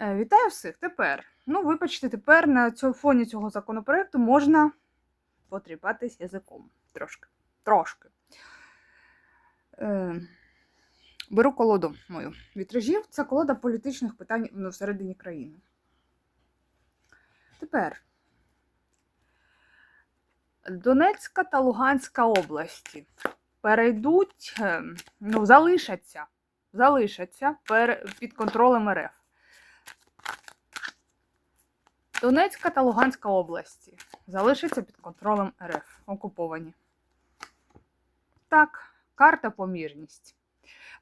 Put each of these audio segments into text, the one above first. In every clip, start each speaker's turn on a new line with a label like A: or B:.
A: Е, Вітаю всіх! Тепер, ну, вибачте, тепер на цьому фоні цього законопроекту можна потріпатись язиком. Трошки. Трошки. Е, беру колоду мою вітражів. Це колода політичних питань ну, всередині країни. Тепер. Донецька та Луганська області перейдуть, е, ну, залишаться, залишаться під контролем РФ. Донецька та Луганська області залишаться під контролем РФ, окуповані. Так, карта помірність.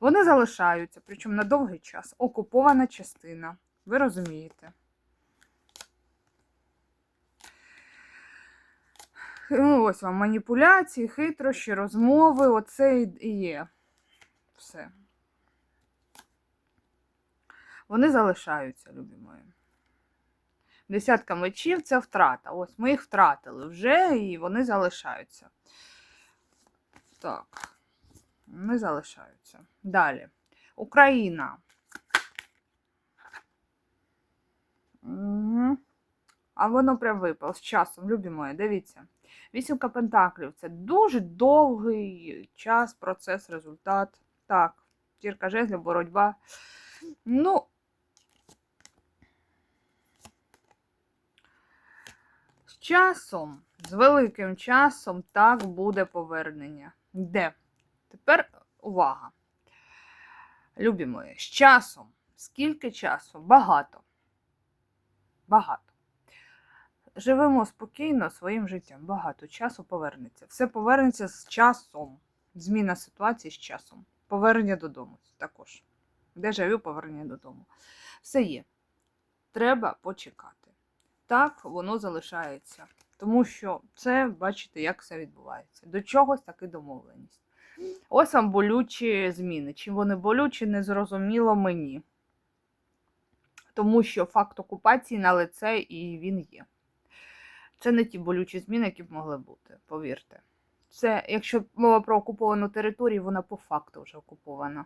A: Вони залишаються, причому на довгий час. Окупована частина. Ви розумієте. Ну, ось вам маніпуляції, хитрощі, розмови. Оце і є. Все. Вони залишаються, любі мої. Десятка мечів це втрата. Ось ми їх втратили вже і вони залишаються. Так, вони залишаються. Далі. Україна. Угу. А воно прям випало з часом, любі мої, дивіться. Вісімка пентаклів це дуже довгий час, процес, результат. Так, зірка жезлів, боротьба. Ну, часом, з великим часом, так буде повернення. Де? Тепер увага. Любі мої, з часом. Скільки часу? Багато. Багато. Живемо спокійно своїм життям. Багато часу повернеться. Все повернеться з часом. Зміна ситуації з часом. Повернення додому також. Дежавю повернення додому. Все є. Треба почекати так воно залишається. Тому що це, бачите, як все відбувається. До чогось таки домовленість. Ось вам болючі зміни. Чим вони болючі, не зрозуміло мені. Тому що факт окупації на лице і він є. Це не ті болючі зміни, які б могли бути, повірте. Це, якщо мова про окуповану територію, вона по факту вже окупована.